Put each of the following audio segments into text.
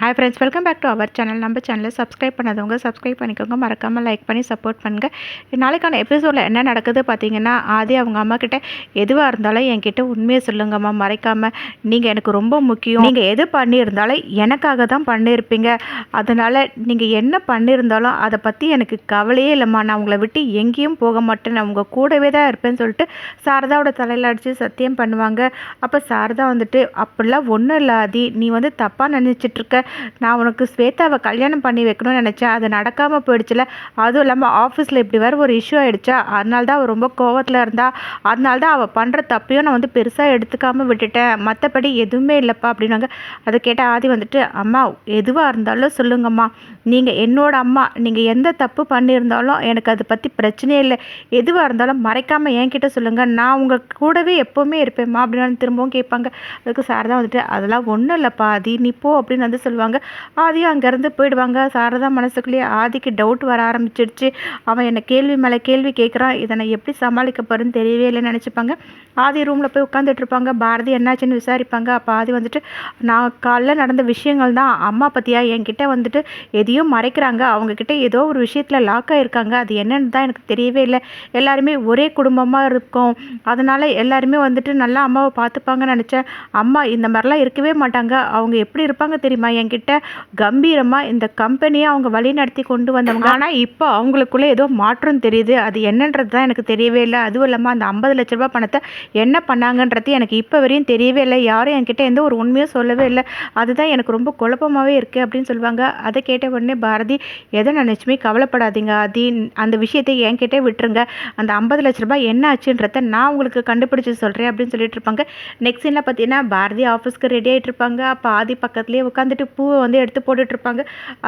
Hi friends welcome back to our channel நம்ம சேனலை subscribe பண்ணாதவங்க சப்ஸ்கிரைப் பண்ணிக்கோங்க. மறக்காமல் லைக் பண்ணி சப்போர்ட் பண்ணுங்கள் நாளைக்கான எபிசோடில் என்ன நடக்குது பார்த்தீங்கன்னா ஆதி அவங்க அம்மாக்கிட்ட எதுவாக இருந்தாலும் என்கிட்ட உண்மையை சொல்லுங்கம்மா. மறைக்காமல் நீங்கள் எனக்கு ரொம்ப முக்கியம். நீங்கள் எது பண்ணியிருந்தாலும் எனக்காக தான் பண்ணியிருப்பீங்க. அதனால் நீங்கள் என்ன பண்ணியிருந்தாலும் அதை பற்றி எனக்கு கவலையே இல்லைம்மா. நான் உங்களை விட்டு எங்கேயும் போக மாட்டேன். நான் உங்கள் கூடவே தான் இருப்பேன்னு சொல்லிட்டு சாரதாவோட தலையில் அடித்து சத்தியம் பண்ணுவாங்க. அப்போ சாரதா வந்துட்டு அப்படிலாம் ஒன்றும் இல்லை ஆதி. நீ வந்து தப்பாக நினச்சிட்ருக்க நான் உனக்கு ஸ்வேதாவை கல்யாணம் பண்ணி வைக்கணும்னு நினச்சேன். அது நடக்காமல் போயிடுச்சுல. அதுவும் இல்லாமல் ஆஃபீஸில் இப்படி வேறு ஒரு இஷ்யூ ஆகிடுச்சா அதனால தான் அவள் ரொம்ப கோவத்தில் இருந்தா. அதனால தான் அவள் பண்ணுற தப்பையும் நான் வந்து பெருசாக எடுத்துக்காமல் விட்டுட்டேன். மற்றபடி எதுவுமே இல்லைப்பா அப்படின்னாங்க. அதை கேட்டால் ஆதி வந்துட்டு அம்மா எதுவாக இருந்தாலும் சொல்லுங்கம்மா. நீங்கள் என்னோட அம்மா. நீங்கள் எந்த தப்பு பண்ணியிருந்தாலும் எனக்கு அதை பற்றி பிரச்சனையே இல்லை. எதுவாக இருந்தாலும் மறைக்காமல் என்கிட்ட சொல்லுங்கள் நான் உங்கள் கூடவே எப்போவுமே இருப்பேம்மா. அப்படின்னு திரும்பவும் கேட்பாங்க. அதுக்கு சார் தான் வந்துட்டு அதெல்லாம் ஒன்றும் இல்லைப்பா ஆதி. நீ போ அப்படின்னு வந்து சொல்லுவாங்க. ஆதியும் அங்கேருந்து போயிடுவாங்க. சாரதா மனசுக்குள்ளேயே ஆதிக்கு டவுட் வர ஆரம்பிச்சிடுச்சு. அவன் என்னை கேள்வி மேலே கேள்வி கேட்குறான். இதை நான் எப்படி சமாளிக்க போகிறேன்னு தெரியவே இல்லைன்னு நினச்சிப்பாங்க. ஆதி ரூமில் போய் உட்காந்துட்டு இருப்பாங்க. பாரதி என்னாச்சுன்னு விசாரிப்பாங்க. அப்போ ஆதி வந்துட்டு நான் காலைல நடந்த விஷயங்கள் தான் அம்மா பற்றியா என்கிட்ட வந்துட்டு எதையும் மறைக்கிறாங்க. அவங்கக்கிட்ட ஏதோ ஒரு விஷயத்தில் லாக் ஆகிருக்காங்க அது என்னன்னு தான் எனக்கு தெரியவே இல்லை. எல்லாருமே ஒரே குடும்பமாக இருக்கும். அதனால் எல்லாருமே வந்துட்டு நல்லா அம்மாவை பார்த்துப்பாங்கன்னு நினச்சேன். அம்மா இந்த மாதிரிலாம் இருக்கவே மாட்டாங்க. அவங்க எப்படி இருப்பாங்க தெரியுமா? என்கிட்ட கம்பீரமாக இந்த கம்பெனியை அவங்க வழி நடத்தி கொண்டு வந்தவங்க. ஆனால் இப்போ அவங்களுக்குள்ளே ஏதோ மாற்றம் தெரியுது. அது என்னன்றது தான் எனக்கு தெரியவே இல்லை. அதுவும் இல்லாமல் அந்த ஐம்பது லட்ச ரூபாய் பணத்தை என்ன பண்ணாங்கன்றது எனக்கு இப்போ வரையும் தெரியவே இல்லை. யாரும் என்கிட்ட எந்த ஒரு உண்மையும் சொல்லவே இல்லை. அதுதான் எனக்கு ரொம்ப குழப்பமாகவே இருக்குது அப்படின்னு சொல்லுவாங்க. அதை கேட்ட உடனே பாரதி எதை நினச்சுமே கவலைப்படாதீங்க அது அந்த விஷயத்தை என்கிட்டே விட்டுருங்க. அந்த ஐம்பது லட்ச ரூபாய் என்ன ஆச்சுன்றத நான் உங்களுக்கு கண்டுபிடிச்சி சொல்கிறேன் அப்படின்னு சொல்லிட்டு இருப்பாங்க. நெக்ஸ்ட் என்ன பார்த்தீங்கன்னா பாரதி ஆஃபீஸ்க்கு ரெடி ஆகிட்டு இருப்பாங்க. அப்போ ஆதி பக்கத்துலேயே உட்காந்துட்டு பூவை வந்து எடுத்து போட்டுட்ருப்பாங்க.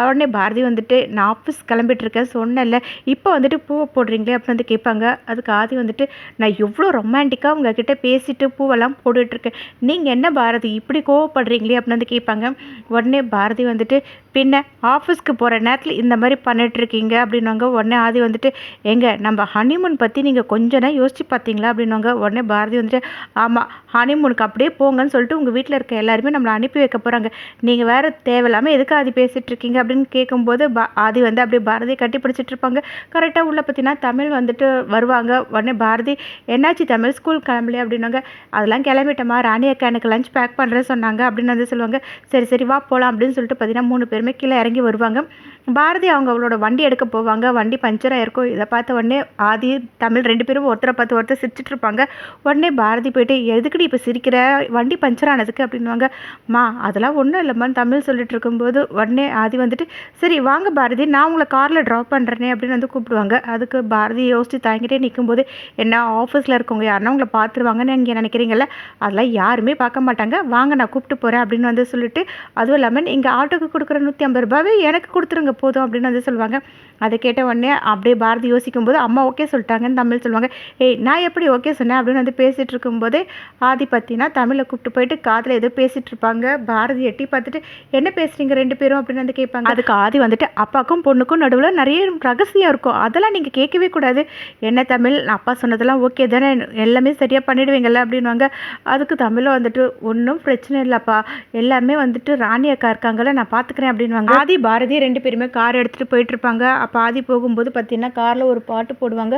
உடனே பாரதி வந்துட்டு நான் ஆஃபீஸ் கிளம்பிட்டுருக்கேன் சொன்னல சொன்னேன்ல. இப்போ வந்துட்டு பூவை போடுறீங்களே அப்படின்னு வந்து கேட்பாங்க. அதுக்கு ஆதி வந்துட்டு நான் எவ்வளோ ரொமான்டிக்காக உங்ககிட்ட பேசிட்டு பூவெல்லாம் போட்டுட்ருக்கேன். நீங்கள் என்ன பாரதி இப்படி கோவப்படுறீங்களே? அப்படின்னு வந்து கேட்பாங்க. உடனே பாரதி வந்துட்டு பின்ன ஆஃபீஸ்க்கு போகிற நேரத்தில் இந்த மாதிரி பண்ணிட்டுருக்கீங்க அப்படின்னாங்க உடனே ஆதி வந்துட்டு எங்க நம்ம ஹனிமூன் பற்றி நீங்கள் கொஞ்சம் நேரம் யோசிச்சு பார்த்தீங்களா? அப்படின்னாங்க உடனே பாரதி வந்துட்டு ஆமாம் ஹனிமூனுக்கு அப்படியே போங்கன்னு சொல்லிட்டு உங்கள் வீட்டில் இருக்க எல்லாருமே நம்மளை அனுப்பி வைக்க போகிறாங்க நீங்கள் வேறு தேவையில்லாமல் எதுக்கு ஆதி பேசிகிட்ருக்கீங்க அப்படின்னு கேட்கும்போது பா ஆதி வந்து அப்படியே பாரதியை கட்டி பிடிச்சிட்டு இருப்பாங்க கரெக்டாக உள்ள பார்த்தீங்கன்னா தமிழ் வந்துட்டு வருவாங்க. உடனே பாரதி என்னாச்சு தமிழ்? ஸ்கூல் கிளம்பலையே? அப்படின்னாங்க அதெல்லாம் கிளம்பிட்டோமா ராணி அக்கா எனக்கு லஞ்ச் பேக் பண்ணுறேன்னு சொன்னாங்க. அப்படின்னு வந்து சொல்லுவாங்க. சரி சரி வா போகலாம் அப்படின்னு சொல்லிட்டு பார்த்தீங்கன்னா மூணு பேர் பேருமே கீழே இறங்கி வருவாங்க. பாரதி அவங்க அவளோட வண்டி எடுக்க போவாங்க. வண்டி பஞ்சர் ஆயிருக்கும். இதை பார்த்த உடனே ஆதி தமிழ் ரெண்டு பேரும் ஒருத்தரை பார்த்து ஒருத்தர் சிரிச்சிட்டு இருப்பாங்க உடனே பாரதி போயிட்டு எதுக்குடி இப்போ சிரிக்கிற? வண்டி பஞ்சர் ஆனதுக்கு அப்படின்வாங்க மா அதெல்லாம் ஒன்றும் இல்லைம்மான்னு தமிழ் சொல்லிட்டு இருக்கும்போது உடனே ஆதி வந்துட்டு சரி வாங்க பாரதி நான் உங்களை காரில் ட்ராப் பண்ணுறேனே அப்படின்னு வந்து கூப்பிடுவாங்க. அதுக்கு பாரதி யோசித்து தாங்கிட்டே நிற்கும்போது என்ன ஆஃபீஸில் இருக்கவங்க யாருன்னா உங்களை பார்த்துருவாங்கன்னு நீங்கள் நினைக்கிறீங்கள அதெல்லாம் யாருமே பார்க்க மாட்டாங்க. வாங்க நான் கூப்பிட்டு போகிறேன் அப்படின்னு வந்து சொல்லிட்டு அதுவும் இல்லாமல் நீங்கள் ஆட்டோக்கு கொடுக்குற நூற்றி ஐம்பது ரூபாவே எனக்கு கொடுத்துருங்க போதும் அப்படின்னு வந்து சொல்லுவாங்க. அதை கேட்ட உடனே அப்படியே பாரதி யோசிக்கும் போது அம்மா ஓகே சொல்லிட்டாங்கன்னு தமிழ் சொல்லுவாங்க. ஏய் நான் எப்படி ஓகே சொன்னேன்? அப்படின்னு வந்து பேசிகிட்டு இருக்கும்போதே ஆதி பார்த்தீங்கன்னா தமிழை கூப்பிட்டு போயிட்டு காதில் ஏதோ பேசிகிட்டு இருப்பாங்க. பாரதி எட்டி பார்த்துட்டு என்ன பேசுகிறீங்க ரெண்டு பேரும்? அப்படின்னு வந்து கேட்பாங்க. அதுக்கு ஆதி வந்துட்டு அப்பாக்கும் பொண்ணுக்கும் நடுவில் நிறைய ரகசியம் இருக்கும். அதெல்லாம் நீங்கள் கேட்கவே கூடாது. என்ன தமிழ்? அப்பா சொன்னதெல்லாம் ஓகே தானே. எல்லாமே சரியாக பண்ணிடுவீங்கல்ல? அப்படின்வாங்க அதுக்கு தமிழும் வந்துட்டு ஒன்றும் பிரச்சனை இல்லைப்பா. எல்லாமே வந்துட்டு ராணி அக்கா இருக்காங்கல்ல நான் பார்த்துக்கிறேன். அப்படின்வாங்க ஆதி பாரதி ரெண்டு பேருமே கார் எடுத்துகிட்டு போயிட்டு இருப்பாங்க. பாதி போகும்போது பார்த்தீங்கன்னா காரில் ஒரு பாட்டு போடுவாங்க.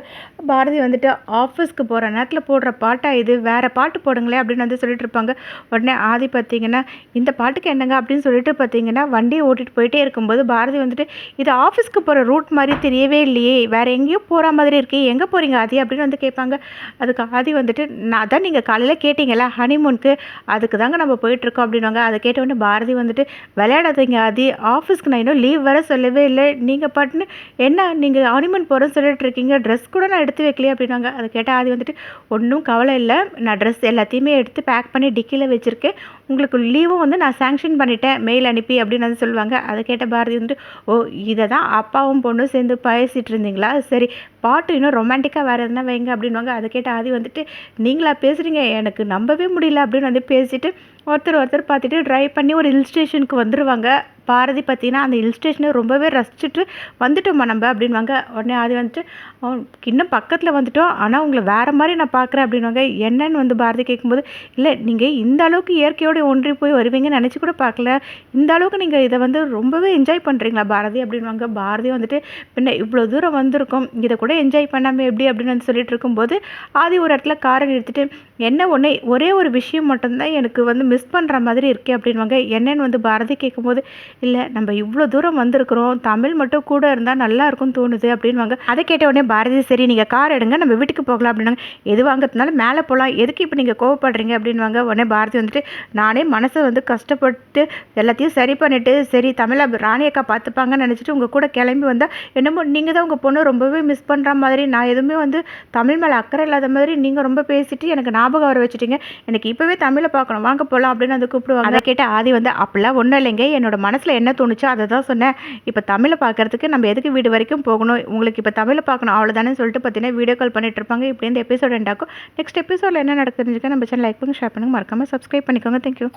பாரதி வந்துட்டு ஆஃபீஸ்க்கு போகிற நேரத்தில் போடுற பாட்டாக இது? வேறு பாட்டு போடுங்களேன் அப்படின்னு வந்து சொல்லிட்டு இருப்பாங்க. உடனே ஆதி பார்த்தீங்கன்னா இந்த பாட்டுக்கு என்னங்க? அப்படின்னு சொல்லிட்டு பார்த்தீங்கன்னா வண்டியை ஓட்டிகிட்டு போயிட்டே இருக்கும்போது பாரதி வந்துட்டு இது ஆஃபீஸ்க்கு போகிற ரூட் மாதிரி தெரியவே இல்லையே. வேறு எங்கேயோ போகிற மாதிரி இருக்கே. எங்கே போகிறீங்க ஆதி? அப்படின்னு வந்து கேட்பாங்க. அதுக்கு ஆதி வந்துட்டு நான் அதான் நீங்கள் காலையில் கேட்டிங்கல்ல ஹனிமூனுக்கு அதுக்கு தாங்க நம்ம போயிட்டுருக்கோம் அப்படின்வாங்க அதை கேட்டவுடனே பாரதி வந்துட்டு விளையாடாதீங்க ஆதி. ஆஃபீஸ்க்கு நான் இன்னும் லீவ் வர சொல்லவே இல்லை. நீங்கள் பாட்டுன்னு என்ன நீங்கள் ஆனிமன் போகிறேன்னு சொல்லிட்டு இருக்கீங்க ட்ரெஸ் கூட நான் எடுத்து வைக்கலையே அப்படின்னாங்க. அதை கேட்டால் ஆதி வந்துட்டு ஒன்றும் கவலை இல்லை. நான் ட்ரெஸ் எல்லாத்தையுமே எடுத்து பேக் பண்ணி டிக்கியில் வச்சுருக்கேன். உங்களுக்கு லீவும் வந்து நான் சேங்ஷன் பண்ணிட்டேன். மெயில் அனுப்பி அப்படின்னு வந்து சொல்லுவாங்க. அதை கேட்ட பாரதி வந்துட்டு ஓ இதை தான் அப்பாவும் பொண்ணும் சேர்ந்து பேசிகிட்டு இருந்தீங்களா? சரி பாட்டு இன்னும் ரொமான்டிக்காக வேறு எதுனா வைங்க அப்படின்வாங்க அதை கேட்ட ஆதி வந்துட்டு நீங்களா பேசுகிறீங்க எனக்கு நம்பவே முடியல அப்படின்னு வந்து பேசிட்டு ஒருத்தர் ஒருத்தர் பார்த்துட்டு ட்ரைவ் பண்ணி ஒரு ஹில் ஸ்டேஷனுக்கு வந்துடுவாங்க பாரதி பார்த்தீங்கன்னா அந்த ஹில் ஸ்டேஷனை ரொம்பவே ரசிச்சுட்டு வந்துட்டோம்மா நம்ம அப்படின்வாங்க உடனே அது வந்துட்டு அவன் இன்னும் பக்கத்தில் வந்துட்டோம். ஆனால் உங்களை வேறு மாதிரி நான் பார்க்குறேன் அப்படின்வாங்க என்னன்னு வந்து பாரதி கேட்கும்போது இல்லை நீங்கள் இந்த அளவுக்கு இயற்கையோடு ஒன்றி போய் வருவீங்கன்னு நினச்சி கூட பார்க்கல. இந்த அளவுக்கு நீங்கள் இதை வந்து ரொம்பவே என்ஜாய் பண்ணுறீங்களா பாரதி? அப்படின்வாங்க பாரதி வந்துட்டு பின்ன இவ்வளோ தூரம் வந்திருக்கோம். இதை கூட என்ஜாய் பண்ணாமல் எப்படி? அப்படின்னு வந்து சொல்லிட்டு இருக்கும்போது ஆதி ஒரு இடத்துல காரை நிறுத்திட்டு என்ன ஒன்றே ஒரே ஒரு விஷயம் மட்டும்தான் எனக்கு வந்து மிஸ் பண்ணுற மாதிரி இருக்கே அப்படின்வாங்க என்னன்னு வந்து பாரதி கேட்கும்போது இல்லை நம்ம இவ்வளோ தூரம் வந்திருக்கிறோம். தமிழ் மட்டும் கூட இருந்தால் நல்லா இருக்கும்னு தோணுது அப்படின்வாங்க அதை கேட்ட உடனே பாரதி சரி நீங்கள் கார் எடுங்க. நம்ம வீட்டுக்கு போகலாம் அப்படின்னாங்க. எது வாங்கிறதுனால மேலே போகலாம். எதுக்கு இப்போ நீங்கள் கோவப்படுறீங்க? அப்படின்வாங்க உடனே பாரதி வந்துட்டு நானே மனசை வந்து கஷ்டப்பட்டு எல்லாத்தையும் சரி பண்ணிவிட்டு சரி தமிழை ராணி அக்கா பார்த்துப்பாங்கன்னு நினச்சிட்டு உங்கள் கூட கிளம்பி வந்தால் என்னமோ நீங்கள் தான் உங்கள் பொண்ணு ரொம்பவே மிஸ் பண்ணுற மாதிரி நான் எதுவுமே வந்து தமிழ் மேலே அக்கறை இல்லாத மாதிரி நீங்கள் ரொம்ப பேசிட்டு எனக்கு ஞாபகம் வர வச்சுட்டீங்க. எனக்கு இப்போவே தமிழை பார்க்கணும். வாங்க போகலாம் அப்படின்னு வந்து கூப்பிடுவாங்க. அதை கேட்ட ஆதி வந்து அப்படிலாம் ஒன்றும் இல்லைங்க. என்னோட மனசு மனசில் என்ன தோணுச்சோ அதை தான் சொன்னேன். இப்போ தமிழை பார்க்கறதுக்கு நம்ம எதுக்கு வீடு வரைக்கும் போகணும்? உங்களுக்கு இப்போ தமிழை பார்க்கணும் அவ்வளோதானே சொல்லிட்டு பார்த்தீங்கன்னா வீடியோ கால் பண்ணிட்டு இருப்பாங்க. இப்படி இந்த எபிசோட் எண்டாக்கும் நெக்ஸ்ட் எபிசோடில் என்ன நடக்குதுன்னு நம்ம சேனல் லைக் பண்ணுங்க ஷேர் பண்ணுங்கள் மறக்காமல் சப்ஸ்கிரைப் பண்ணிக்கோங்க. தேங்க்யூ